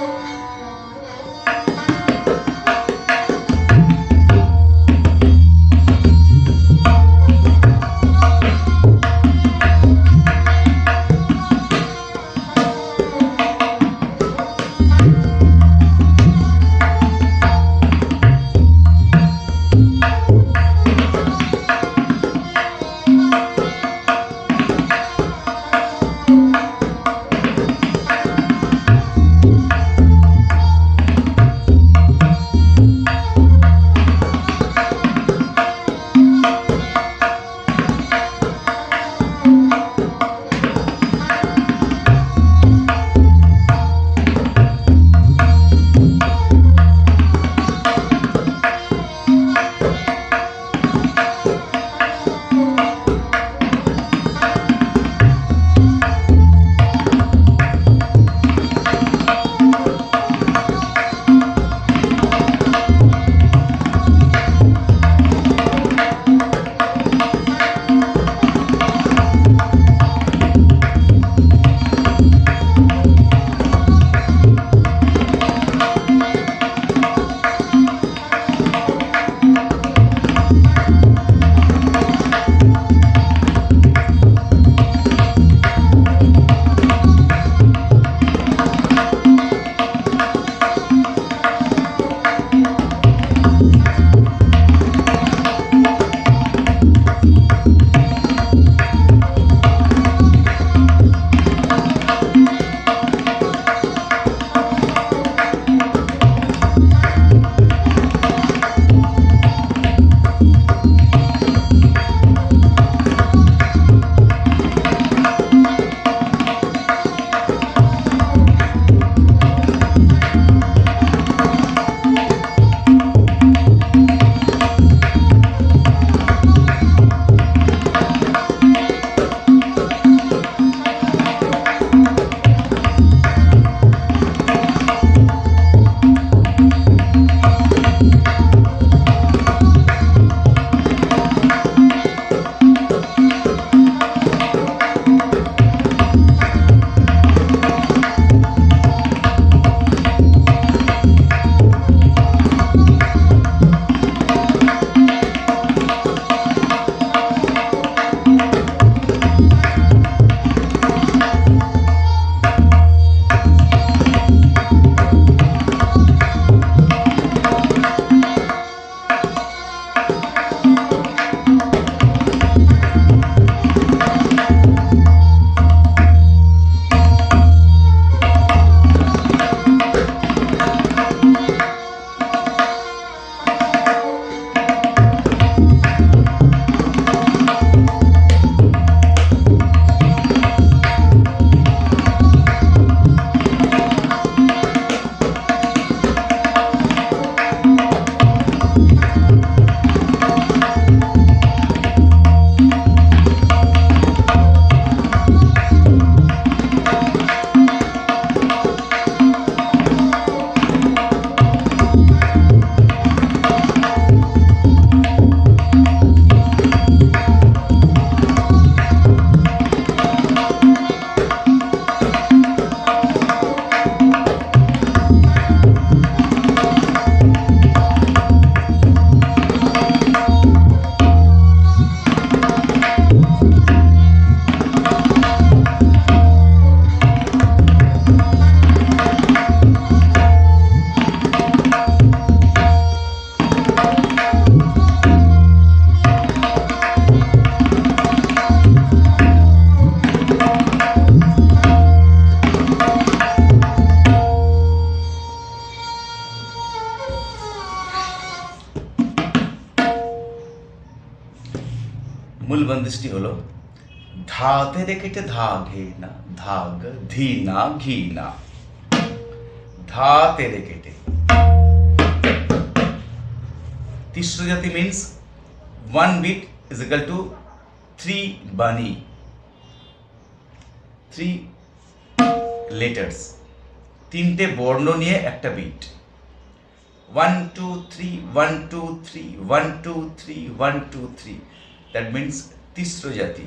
Música মূল বন্দিশটি হলো, ধাতে রেখেটে ধা ঘে না, ধাগ ধি না, ঘি না। ধাতে রেখেটে তিস্র জাতি means one beat is equal to three বানি থ্রি লেটার্স তিনটে বর্ণ নিয়ে একটা beat one two three one two three one two three one two three that means तीसरो जाति।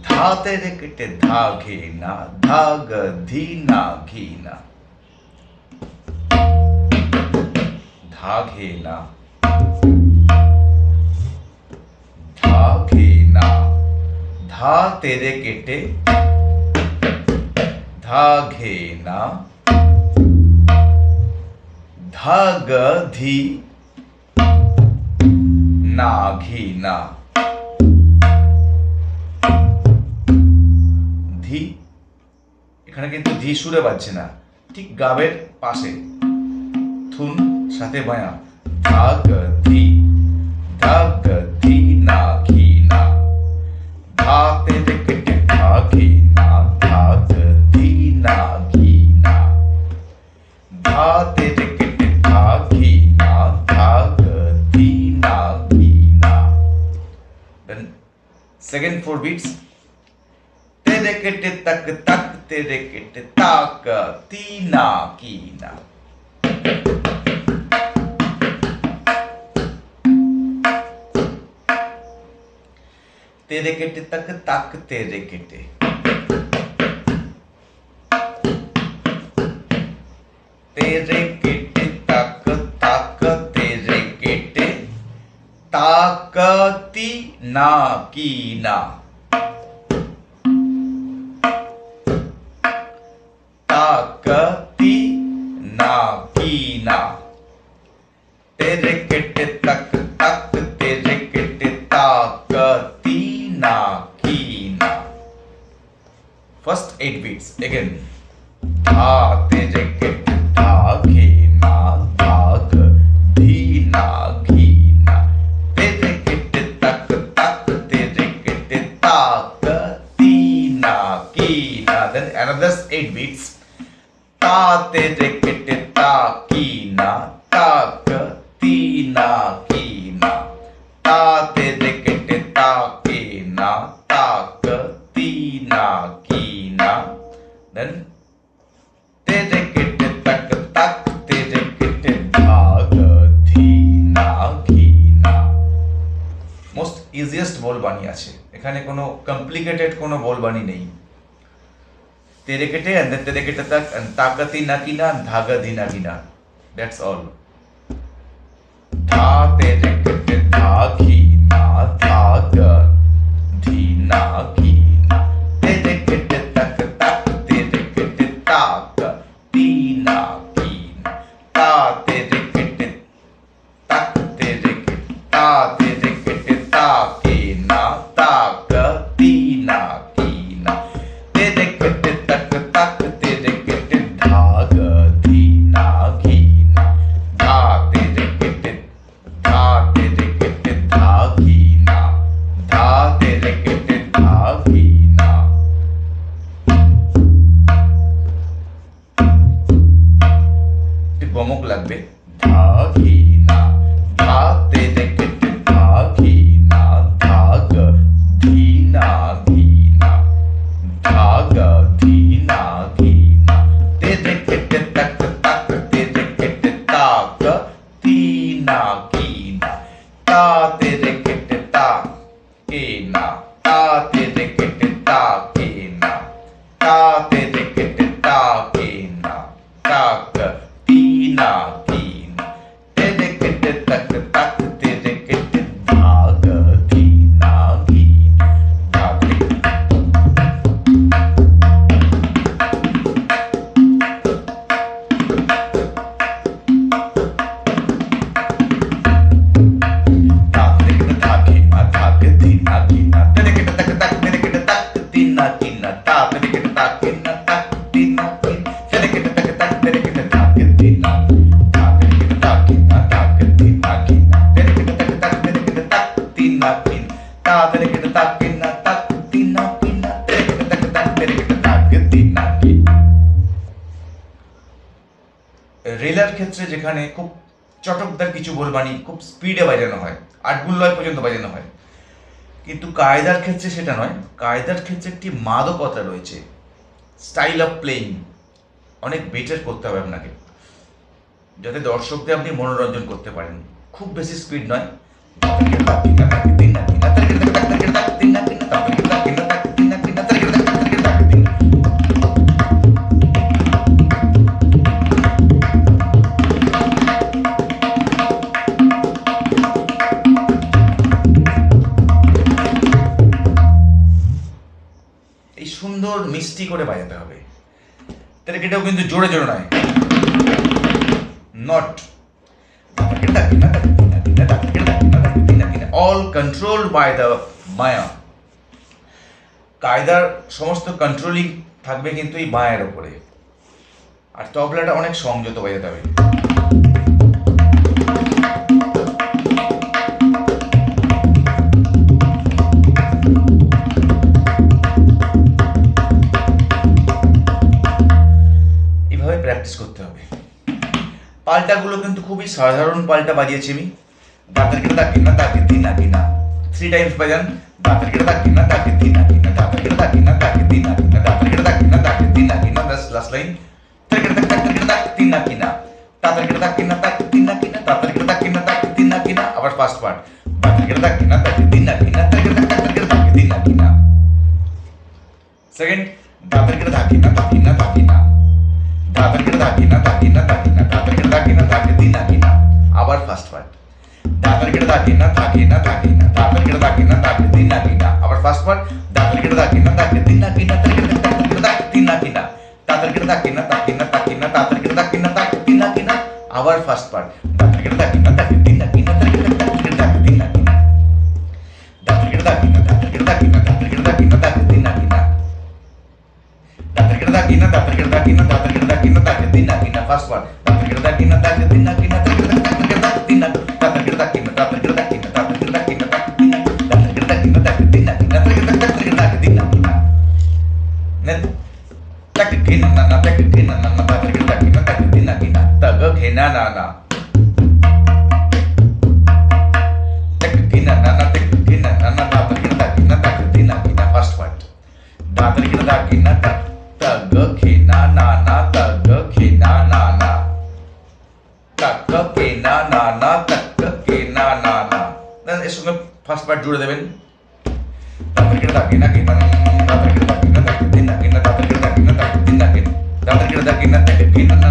धाते रे किटे धागे ना, धाग धी ना घी ना धागे ना। धागे ना। धा तेरे केटे धा घेना धा गी না ধা না। ধি এখানে কিন্তু ধি সুরে বাজছে না। ঠিক গাবের পাশে। থুন, সাথে বায়া ধা ধি ধা ধি না four तेरे केटे तक तक, तेरे केटे ताक तीना कीना तेरे केटे तक तक, तेरे केटे। तेरे केटे तक तक, तेरे केटे। ताकती ना कीना 8 beats. Again. Ah, te jacket, da, ghi, na, dag, dhi, na, ghi, na. Te jacket, tak, tak, te jacket, tak, ti, na, ki, na. Then another 8 beats. Ta, te jacket, ta, ki, na, tak, ti, na, ki, na. Ta, te jacket, easiest বল বাণী আছে। এখানে কোনো complicated কোনো বল বাণী নেই। তেরে কেটে তেরে কেটে তাক তাকাতি না কিনা ধাগা দিনা কিনা দ্যাটস অল ধা রেলার ক্ষেত্রে যেখানে খুব চটকদার কিছু বলবানি খুব স্পিডে বাজানো হয় আটগুল্লয় পর্যন্ত বাজানো হয়। কিন্তু কায়দার ক্ষেত্রে সেটা নয়, কায়দার ক্ষেত্রে একটি মাদকতা রয়েছে স্টাইল অফ প্লেইং অনেক বেটার করতে হবে আপনাকে। যাতে দর্শকদের আপনি মনোরঞ্জন করতে পারেন। খুব বেশি স্পিড নয়। এটাও কিন্তু জোরে জোরে নয়। Not all control by the মায়া কায়দার সমস্ত কন্ট্রোলিং থাকবে কিন্তু এই মায়ের ওপরে আর তবলাটা অনেক সংযত বাজাতে হবে পাল্টাগুলো কিন্তু খুবই সাধারণ পাল্টা বাজিয়েছি আমি দাঁতের কেটে দাগ কিনা দাগে দিন না কিনা থ্রি টাইমস বাজান দাঁতের কেটে দাগ কিনা দাগে দিন না কিনা দাঁতের কেটে দাগ কিনা দাগে দিন না কিনা দাঁতের কেটে দাগ কিনা দাগে দিন না কিনা ব্যাস লাস্ট লাইন তার কেটে তার কেটে দাগ তিন না কিনা কেটে তিন না কিনা দাঁতের কেটে দাগ তিন না কিনা আবার ফার্স্ট পার্ট দাঁতের কেটে দিন না কিনা কেটে দিন না কিনা সেকেন্ড দাঁতের কেটে দাগ কিনা দাগ কিনা কিনা দাঁতের কেটে দাগ কিনা দাগ কিনা দাগ কিনা দাঁতের কেটে দাগ কিনা দাগে দিন না আবার ফার্স্ট পার্ট দাঁতের কেটে দাগ কিনা দাগ কিনা দাগ কিনা দাঁতের কেটে দাগ কিনা দাগে দিন না আবার ফার্স্ট পার্ট দাঁতের কেটে দাগ কিনা দাগে দিন না দাগ কেটে দাগ দিন না কেটে দাগ কিনা দাগ কিনা দাগ কিনা দাঁতের কেটে দাগ কিনা দাগ দিন না আবার first part last one tindak tindak tindak tindak tindak tindak tindak tindak tindak এর সঙ্গে ফার্স্ট পার্ট জুড়ে দেবেন কেটে কেটে না কেটে না কেটে না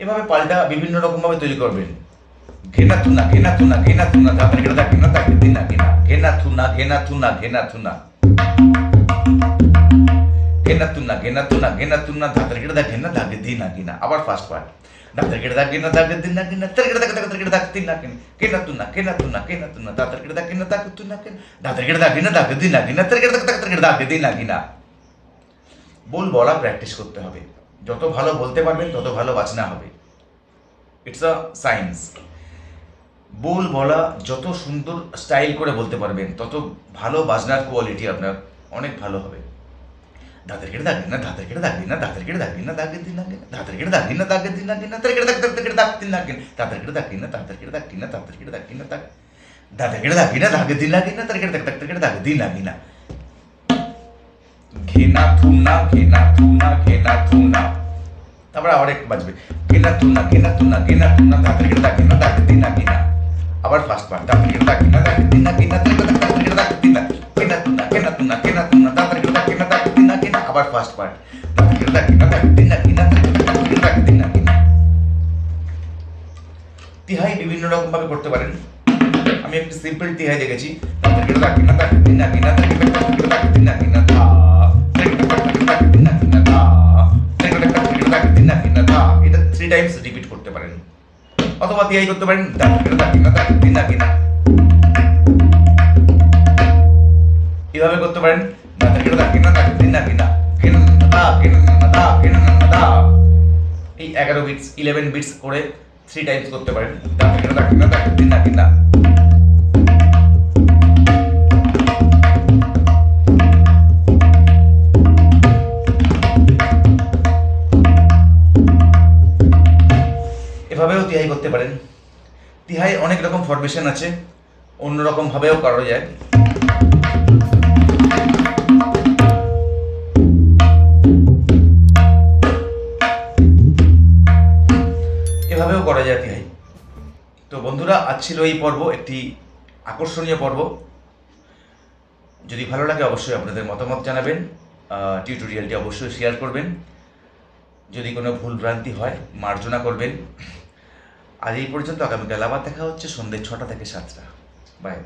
এভাবে পাল্টা বিভিন্ন রকম ভাবে তৈরি করবেন ঘেনা থুনা ঘেনা থুনা ঘেনা থুনা দাঁতের কেটে দাগ কিনা দাগ দিন না কিনা ঘেনা থুনা ঘেনা থুনা ঘেনা থুনা ঘেনা তুনা ঘেনা তুনা ঘেনা তুনা ধাতের গেড়ে দাগ ঘেনা দাগে দিন না কিনা আবার ফার্স্ট পার্ট তের গেড়ে দাগ দাগ গেড়ে দাগ দিন না বল বলা প্র্যাকটিস করতে হবে যত ভালো বলতে পারবেন তত ভালো বাজনা হবে ইটস আ সায়েন্স বল বলা যত সুন্দর স্টাইল করে বলতে পারবেন তত ভালো বাজনার কোয়ালিটি আপনার অনেক ভালো হবে দাঁতের কেটে দাগ না দাঁতের কেটে দাগ না দাঁতের কেটে দাগ না দাগের দিন লাগে দাঁতের কেটে দাগ না দাগের দিন লাগে না তার কেটে দাগ দাঁতের কেটে দাগ দিন লাগে দাঁতের কেটে দাগ না দাঁতের কেটে দাগ না দাঁতের কেটে দাগ না দাগ দাঁতের কেটে দাগ না দাগের দিন লাগে না তার কেটে দাগ দাঁতের কেটে দাগ দিন লাগে না ঘেনা থুনা ঘেনা থুনা ঘেনা থুনা তারপরে আবার একটু বাজবে ঘেনা থুনা ঘেনা থুনা ঘেনা থুনা দাঁতের কেটে দাগ না দাগের দিন লাগে না আবার ফার্স্ট পার্ট দাঁতের কেটে দাগ না দাগের দিন লাগে না তার কেটে দাগ দাঁতের কেটে দাগ দিন লাগে ঘেনা থুনা ঘেনা থুনা ঘেনা থুনা আবার ফার্স্ট পার্ট না না না তিহাই বিভিন্ন রকম করতে পারেন আমি একটি সিম্পল তিহাই দেখেছি না না না না না এটা থ্রি টাইমস রিপিট করতে পারেন অথবা তিহাই করতে পারেন না না এভাবে করতে পারেন না দাগের না এই এগারো বিটস ইলেভেন বিটস করে থ্রি টাইমস করতে পারেন। এভাবেও তিহাই করতে পারেন। তিহাই অনেক রকম ফরমেশন আছে অন্য রকম ভাবেও করা যায়। ছিল এই পর্ব একটি আকর্ষণীয় পর্ব। যদি ভালো লাগে অবশ্যই আপনাদের মতামত জানাবেন টিউটোরিয়ালটি অবশ্যই শেয়ার করবেন। যদি কোনো ভুল ভ্রান্তি হয়, মার্জনা করবেন। আজ এই পর্যন্ত, আগামীকাল আবার দেখা হচ্ছে সন্ধ্যে ছটা থেকে সাতটা। বাই